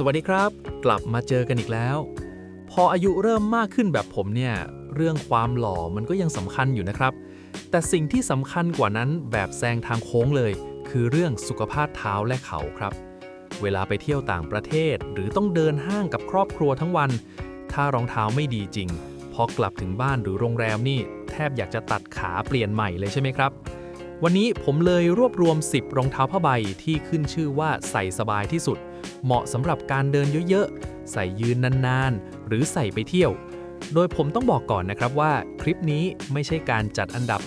สวัสดีครับ กลับมาเจอกันอีกแล้ว พออายุเริ่มมากขึ้นแบบผมเนี่ย เรื่องความหล่อมันก็ยังสำคัญอยู่นะครับ แต่สิ่งที่สำคัญกว่านั้นแบบแซงทางโค้งเลย คือเรื่องสุขภาพเท้าและเข่าครับ เวลาไปเที่ยวต่างประเทศ หรือต้องเดินห้างกับครอบครัวทั้งวัน ถ้ารองเท้าไม่ดีจริง พอกลับถึงบ้านหรือโรงแรมนี่ แทบอยากจะตัดขาเปลี่ยนใหม่เลยใช่ไหมครับวันนี้ผมเลยรวบรวม 10 รองเท้าผ้าใบที่ขึ้นชื่อว่าใส่สบายที่สุด เหมาะสำหรับการเดินเยอะๆ ใส่ยืนนานๆ หรือใส่ไปเที่ยว โดยผมต้องบอกก่อนนะครับว่าคลิปนี้ไม่ใช่การจัดอันดับ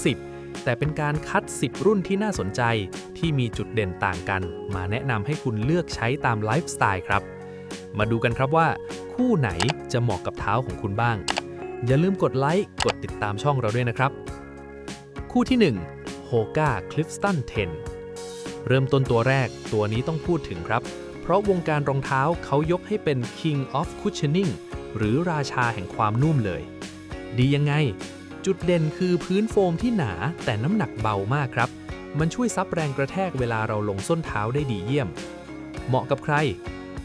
1-10 แต่เป็นการคัด 10 รุ่นที่น่าสนใจ ที่มีจุดเด่นต่างกัน มาแนะนำให้คุณเลือกใช้ตามไลฟ์สไตล์ครับ มาดูกันครับว่า คู่ไหนจะเหมาะกับเท้าของคุณบ้าง อย่าลืมกดไลค์กดติดตามช่องเราด้วยนะครับ คู่ที่ 1 Hoka Clifton 10 เริ่มต้นตัวแรกตัวนี้ต้องพูดถึงครับ เพราะวงการรองเท้าเขายกให้เป็น King of Cushioning หรือราชาแห่งความนุ่มเลย ดียังไง จุดเด่นคือพื้นโฟมที่หนาแต่น้ำหนักเบามากครับ มันช่วยซับแรงกระแทกเวลาเราลงส้นเท้าได้ดีเยี่ยม เหมาะกับใคร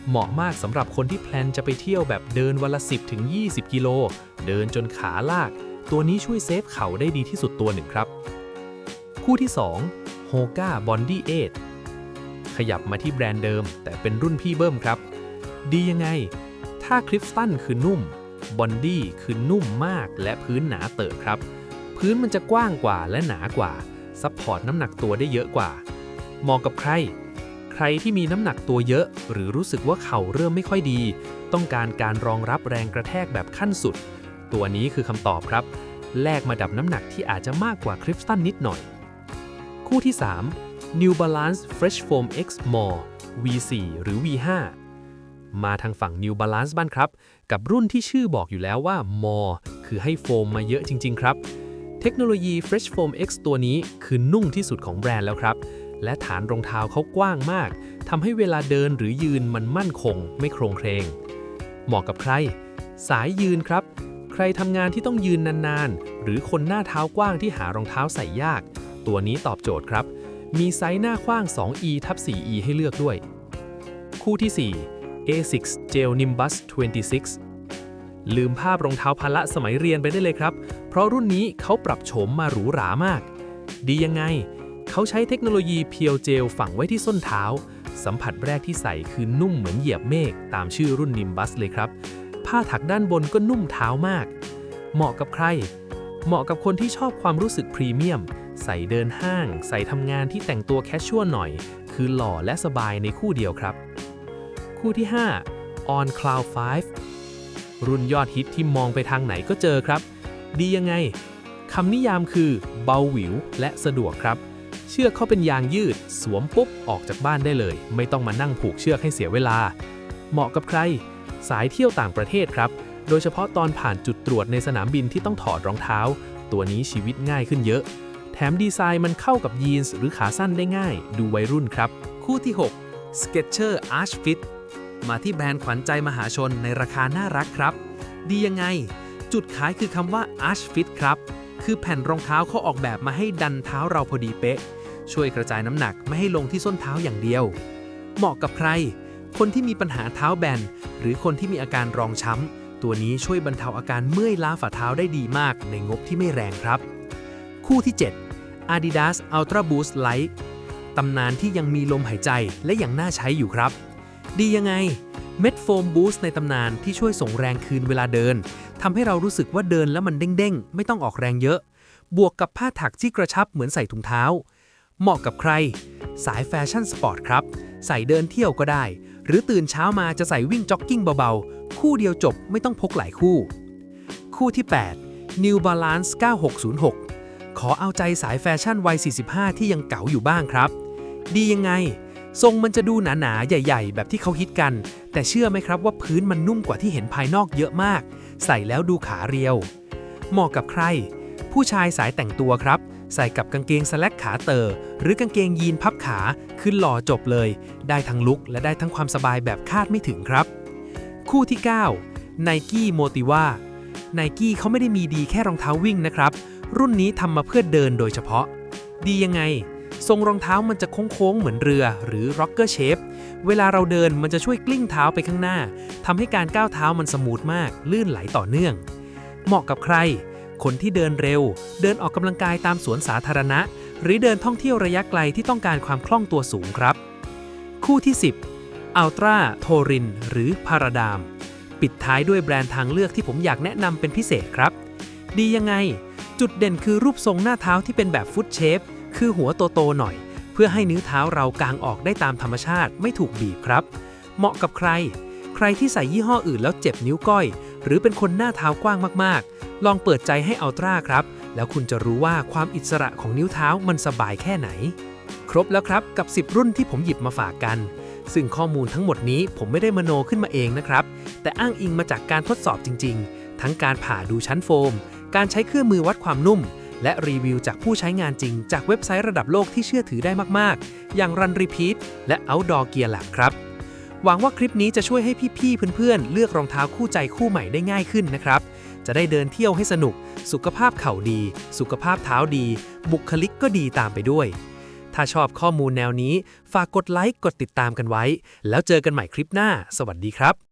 เหมาะมากสำหรับคนที่แพลนจะไปเที่ยวแบบเดินวันละ 10ถึง20 กิโล เดินจนขาลาก ตัวนี้ช่วยเซฟเข่าได้ดีที่สุดตัวหนึ่งครับ คู่ที่ 2 Hoka Bondi 8 ขยับมาที่แบรนด์เดิม แต่เป็นรุ่นพี่เบิ้มครับ ดียังไง ถ้าคลิฟตันคือนุ่มบอนดี้คือนุ่มมากและพื้นหนาเติบครับ พื้นมันจะกว้างกว่าและหนากว่า ซัพพอร์ตน้ำหนักตัวได้เยอะกว่าเหมาะกับใคร ใครที่มีน้ำหนักตัวเยอะ หรือรู้สึกว่าเข่าเริ่มไม่ค่อยดี ต้องการการรองรับแรงกระแทกแบบขั้นสุด ตัวนี้คือคำตอบครับ แลกมาดับน้ำหนักที่อาจจะมากกว่าคลิฟตันนิดหน่อย คู่ที่ 3 New Balance Fresh Foam X More V4 หรือ V5 มาทางฝั่ง New Balance บ้านครับ กับรุ่นที่ชื่อบอกอยู่แล้วว่า More คือให้โฟมมาเยอะจริง ๆ ครับ เทคโนโลยี Fresh Foam X ตัวนี้คือนุ่มที่สุดของแบรนด์แล้วครับ และฐานรองเท้าเขากว้างมากทำให้เวลาเดินหรือยืนมันมั่นคง ไม่โครงเครง เหมาะกับใคร สายยืนครับ ใครทำงานที่ต้องยืนนานๆ หรือคนหน้าเท้ากว้างที่หารองเท้าใส่ยาก ตัวนี้ตอบโจทย์ครับ มีไซส์หน้ากว้าง 2e ทับ 4e ให้เลือกด้วย คู่ที่ 4 A6 Gel Nimbus 26 ลืมภาพรองเท้าพละสมัยเรียนไปได้เลยครับ เพราะรุ่นนี้เขาปรับโฉมมาหรูหรามาก ดียังไง เขาใช้เทคโนโลยีเพียวเจลฝังไว้ที่ส้นเท้า สัมผัสแรกที่ใส่คือนุ่มเหมือนเหยียบเมฆตามชื่อรุ่น Nimbus เลยครับ ผ้าถักด้านบนก็นุ่มเท้ามาก เหมาะกับใครเหมาะกับคนที่ชอบความรู้สึกพรีเมียม ใส่เดินห้าง ใส่ทำงานที่แต่งตัวแคชชวลหน่อย คือหล่อและสบายในคู่เดียวครับ คู่ที่ 5 On Cloud 5 รุ่นยอดฮิตที่มองไปทางไหนก็เจอครับ ดียังไงคำนิยามคือเบาหวิวและสะดวกครับ เชือกเขาเป็นยางยืด สวมปุ๊บออกจากบ้านได้เลย ไม่ต้องมานั่งผูกเชือกให้เสียเวลา เหมาะกับใคร สายเที่ยวต่างประเทศครับ โดยเฉพาะตอนผ่านจุดตรวจในสนามบินที่ต้องถอดรองเท้า ตัวนี้ชีวิตง่ายขึ้นเยอะ ถมดีไซน์มันเข้ากับยีนส์หรือขาสั้นได้ง่าย ดูวัยรุ่นครับ คู่ที่ 6 Skechers Arch Fit มาที่แบรนด์ขวัญใจมหาชนในราคาน่ารักครับ ดียังไง จุดขายคือคำว่า Arch Fit ครับ คือแผ่นรองเท้าเขาออกแบบมาให้ดันเท้าเราพอดีเป๊ะ ช่วยกระจายน้ำหนักไม่ให้ลงที่ส้นเท้าอย่างเดียว เหมาะกับใคร คนที่มีปัญหาเท้าแบน หรือคนที่มีอาการรองช้ำ ตัวนี้ช่วยบรรเทาอาการเมื่อยล้าฝ่าเท้าได้ดีมากในงบที่ไม่แรงครับ คู่ที่ 7 Adidas Ultra Boost Light ตำนานที่ยังมีลมหายใจและยังน่าใช้อยู่ครับ ดียังไง เม็ดโฟมบูสต์ในตำนานที่ช่วยส่งแรงคืนเวลาเดินทำให้เรารู้สึกว่าเดินแล้วมันเด้งๆ ไม่ต้องออกแรงเยอะ บวกกับผ้าถักที่กระชับเหมือนใส่ถุงเท้า เหมาะกับใคร สายแฟชั่นสปอร์ตครับ ใส่เดินเที่ยวก็ได้ หรือตื่นเช้ามาจะใส่วิ่งจ็อกกิ้งเบาๆ คู่เดียวจบไม่ต้องพกหลายคู่ คู่ที่ 8 New Balance 9606 ขอเอาใจสายแฟชั่นวัย 45 ที่ยังเก๋าอยู่บ้างครับ ดียังไง ทรงมันจะดูหนาๆ ใหญ่ ๆ แบบที่เขาฮิตกัน แต่เชื่อไหมครับว่าพื้นมันนุ่มกว่าที่เห็นภายนอกเยอะมาก ใส่แล้วดูขาเรียว เหมาะกับใคร ผู้ชายสายแต่งตัวครับ ใส่กับกางเกงสแลกขาเตอร์หรือกางเกงยีนพับขาขึ้นหล่อจบเลย ได้ทั้งลุกและได้ทั้งความสบายแบบคาดไม่ถึงครับ คู่ที่9 Nike Motiva Nike เขาไม่ได้มีดีแค่รองเท้าวิ่งนะครับ รุ่นนี้ทำมาเพื่อเดินโดยเฉพาะ ดียังไง ทรงรองเท้ามันจะโค้งๆเหมือนเรือหรือ rocker shape เวลาเราเดินมันจะช่วยกลิ้งเท้าไปข้างหน้าทำให้การก้าวเท้ามันสมูทมาก ลื่นไหลต่อเนื่อง เหมาะกับใคร คนที่เดินเร็ว เดินออกกำลังกายตามสวนสาธารณะ หรือเดินท่องเที่ยวระยะไกลที่ต้องการความคล่องตัวสูงครับ คู่ที่ 10 Ultra t o r i n หรือ Paradam ปิดท้ายด้วยแบรนด์ทางเลือกที่ผมอยากแนะนำเป็นพิเศษครับ ดียังไง จุดเด่นคือรูปทรงหน้าเท้าที่เป็นแบบฟุตเชฟ คือหัวโตๆหน่อย เพื่อให้นิ้วเท้าเรากางออกได้ตามธรรมชาติไม่ถูกบีบครับ เหมาะกับใคร ใครที่ใส่ยี่ห้ออื่นแล้วเจ็บนิ้วก้อย หรือเป็นคนหน้าเท้ากว้างมากๆ ลองเปิดใจให้อัลตร้าครับ แล้วคุณจะรู้ว่าความอิสระของนิ้วเท้ามันสบายแค่ไหน ครบแล้วครับกับ 10 รุ่นที่ผมหยิบมาฝากกัน ซึ่งข้อมูลทั้งหมดนี้ผมไม่ได้มโนขึ้นมาเองนะครับ แต่อ้างอิงมาจากการทดสอบจริง ๆ ทั้งการผ่าดูชั้นโฟม การใช้เครื่องมือวัดความนุ่ม และรีวิวจากผู้ใช้งานจริง จากเว็บไซต์ระดับโลกที่เชื่อถือได้มาก ๆ อย่าง Run Repeat และ Outdoor Gear Lab ครับ หวังว่าคลิปนี้จะช่วยให้พี่ ๆ เพื่อน ๆ เลือกรองเท้าคู่ใจคู่ใหม่ได้ง่ายขึ้นนะครับ จะได้เดินเที่ยวให้สนุก สุขภาพเข่าดี สุขภาพเท้าดี บุคลิกก็ดีตามไปด้วย ถ้าชอบข้อมูลแนวนี้ ฝากกดไลค์ กดติดตามกันไว้ แล้วเจอกันใหม่คลิปหน้า สวัสดีครับ